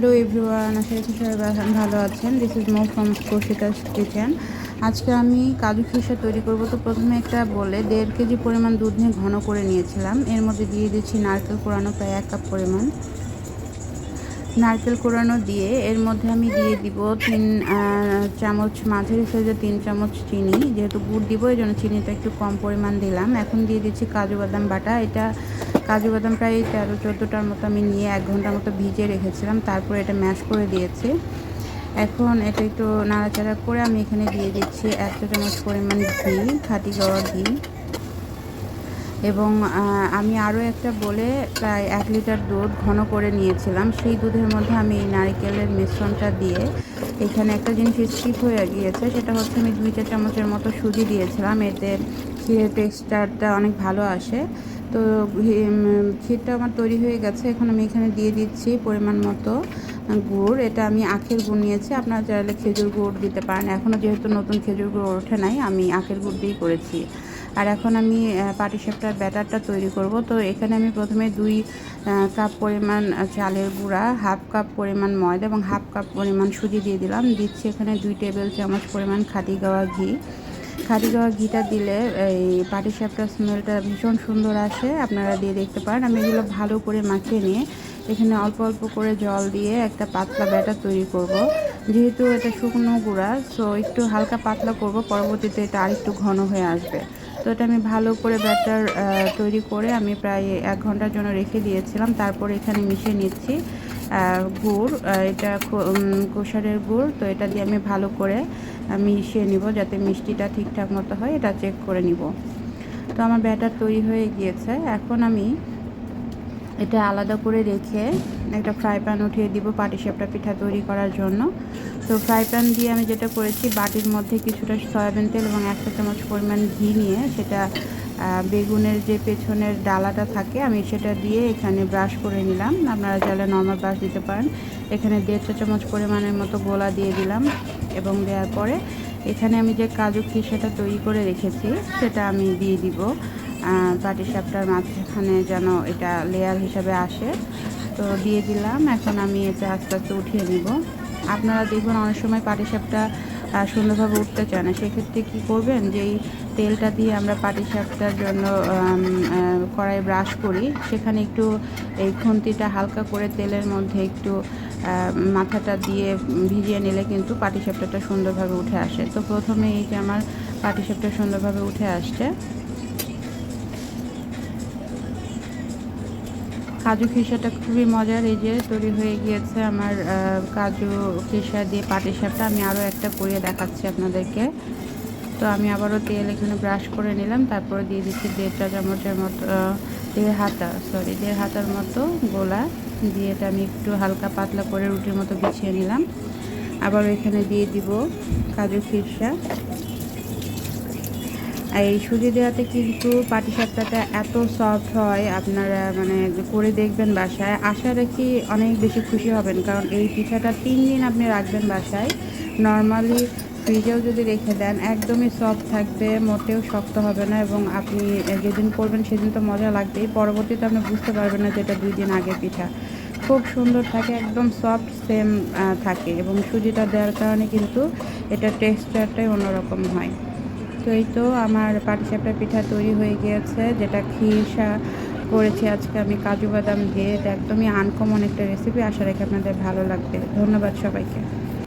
Hello everyone আশা করি সবাই ভালো আছেন। দিস ইজ মো ফ্রম কোশিতাস কিচেন আজকে আমি কাজু খিসা তৈরি করব। তো প্রথমে একটা বলে, দেড় কেজি পরিমাণ দুধ নিয়ে ঘন করে নিয়েছিলাম। এর মধ্যে দিয়ে দিচ্ছি নারকেল কোরানো প্রায় এক কাপ পরিমাণ। নারকেল কোরানো দিয়ে এর মধ্যে আমি দিয়ে দিব তিন চামচ মাঝারি সাইজে তিন চামচ চিনি। যেহেতু গুড় দিব এই জন্য চিনিটা একটু কম পরিমাণ দিলাম। এখন দিয়ে দিচ্ছি কাজু বাদাম বাটা। এটা কাজু বাদাম প্রায় তেরো, চোদ্দোটার মতো আমি নিয়ে এক ঘণ্টার মতো ভিজিয়ে রেখেছিলাম। তারপরে এটা ম্যাশ করে দিয়েছি। এখন এটা একটু নাড়াচাড়া করে আমি এখানে দিয়ে দিচ্ছি এক চামচ পরিমাণ ঘি, খাঁটি গাওয়া ঘি। এবং আমি আরও একটা বলে প্রায় এক লিটার দুধ ঘন করে নিয়েছিলাম। সেই দুধের মধ্যে আমি এই নারিকেলের মিশ্রণটা দিয়ে এখানে একটা জিনিস স্কিপ হয়ে গিয়েছে, সেটা হচ্ছে আমি দুই চা চামচের মতো সুজি দিয়েছিলাম। এতে ক্ষীরের টেক্সচারটা অনেক ভালো আসে। তো ক্ষীরটা আমার তৈরি হয়ে গেছে। এখন আমি এখানে দিয়ে দিচ্ছি পরিমাণ মতো গুড়। এটা আমি আখের গুড় নিয়েছি। আপনারা চাইলে খেজুর গুড় দিতে পারেন। এখনও যেহেতু নতুন খেজুর গুড় ওঠে নাই, আমি আখের গুড় দিয়েই করেছি। আর এখন আমি পাটিসাপটার ব্যাটারটা তৈরি করব। তো এখানে আমি প্রথমে দুই কাপ পরিমাণ চালের গুঁড়া, হাফ কাপ পরিমাণ ময়দা এবং হাফ কাপ পরিমাণ সুজি দিয়ে দিলাম। দিচ্ছি এখানে দুই টেবিল চামচ পরিমাণ খাঁটি গাওয়া ঘি। খাঁটি গাওয়া ঘিটা দিলে এই পাটিসাপটার স্মেলটা ভীষণ সুন্দর আসে, আপনারা দিয়ে দেখতে পারেন। আমি এগুলো ভালো করে মাখিয়ে নিয়ে এখানে অল্প অল্প করে জল দিয়ে একটা পাতলা ব্যাটার তৈরি করব। যেহেতু এটা শুকনো গুঁড়া সো একটু হালকা পাতলা করব, পরবর্তীতে এটা আরেকটু ঘন হয়ে আসবে। তো এটা আমি ভালো করে ব্যাটার তৈরি করে আমি প্রায় এক ঘণ্টার জন্য রেখে দিয়েছিলাম। তারপর এখানে মিশিয়ে নিচ্ছি। গুড় এটা কোষারের গুড়, তো এটা দিয়ে আমি ভালো করে মিশিয়ে নিব যাতে মিষ্টিটা ঠিকঠাক মতো হয়, এটা চেক করে নিব। তো আমার ব্যাটার তৈরি হয়ে গিয়েছে। এখন আমি এটা আলাদা করে রেখে একটা ফ্রাই প্যান উঠিয়ে দিব পাটি পাটিসাপটা পিঠা তৈরি করার জন্য। তো ফ্রাই প্যান দিয়ে আমি যেটা করেছি, বাটির মধ্যে কিছুটা সয়াবিন তেল এবং একটা চামচ পরিমাণ ঘি নিয়ে সেটা বেগুনের যে পেছনের ডালাটা থাকে আমি সেটা দিয়ে এখানে ব্রাশ করে নিলাম। আপনারা চাইলে নর্মাল ব্রাশ দিতে পারেন। এখানে দেড় চামচ পরিমাণের মতো গোলা দিয়ে দিলাম এবং দেওয়ার পরে এখানে আমি যে কাজু সেটা তৈরি করে রেখেছি সেটা আমি দিয়ে দিব। পাটিসাপটার মাঝখানে যেন এটা লেয়ার হিসাবে আসে। তো দিয়ে দিলাম। এখন আমি এটা আস্তে আস্তে উঠিয়ে নিব। আপনারা দেখুন অনেক সময় পাটিসাপটা আহ, সুন্দরভাবে উঠতে চায় না। সেক্ষেত্রে কী করবেন? যে এই তেলটা দিয়ে আমরা পাটিসাপটার জন্য কড়াই ব্রাশ করি। সেখানে একটু এই খুন্তিটা হালকা করে তেলের মধ্যে একটু মাথাটা দিয়ে ভিজিয়ে নিলে কিন্তু পাটিসাপটাটা সুন্দরভাবে উঠে আসে। তো প্রথমে এই যে আমার পাটিসাপটা সুন্দরভাবে উঠে আসছে। কাজু খিসাটা খুবই মজার। এই যে তৈরি হয়ে গিয়েছে আমার কাজু খিসা দিয়ে পাটি সাপটা আমি আরও একটা করিয়ে দেখাচ্ছি আপনাদেরকে। তো আমি আবারও তেল এখানে ব্রাশ করে নিলাম। তারপরে দিয়ে দিচ্ছি দেড় চা চামচের মতো দেড় হাতা সরি দেড় হাতার মতো গোলা। দিয়ে এটা আমি একটু হালকা পাতলা করে রুটির মতো বিছিয়ে নিলাম। আবার এখানে দিয়ে দিব কাজু খিরসা এই সুজি দেওয়াতে কিন্তু পাটিসাপটাটা এত সফট হয়, আপনারা মানে করে দেখবেন বাসায়। আশা রাখি অনেক বেশি খুশি হবেন, কারণ এই পিঠাটা তিন দিন আপনি রাখবেন বাসায়। নর্মালি ফ্রিজেও যদি রেখে দেন, একদমই সফট থাকবে, মোটেও শক্ত হবে না এবং আপনি যেদিন করবেন সেদিন তো মজা লাগবেই। পরবর্তীতে আপনি বুঝতে পারবেন না যে এটা দুই দিন আগে পিঠা। খুব সুন্দর থাকে, একদম সফট সেম থাকে এবং সুজিটা দেওয়ার কারণে কিন্তু এটা টেক্সচারটাই অন্যরকম হয়। তো এই তো আমার পাটিসাপটা পিঠা তৈরি হয়ে গিয়েছে, যেটা খিসা করেছি আজকে আমি কাজু বাদাম দিয়ে। এটা একদমই আনকমন একটা রেসিপি আশা রাখি আপনাদের ভালো লাগবে। ধন্যবাদ সবাইকে।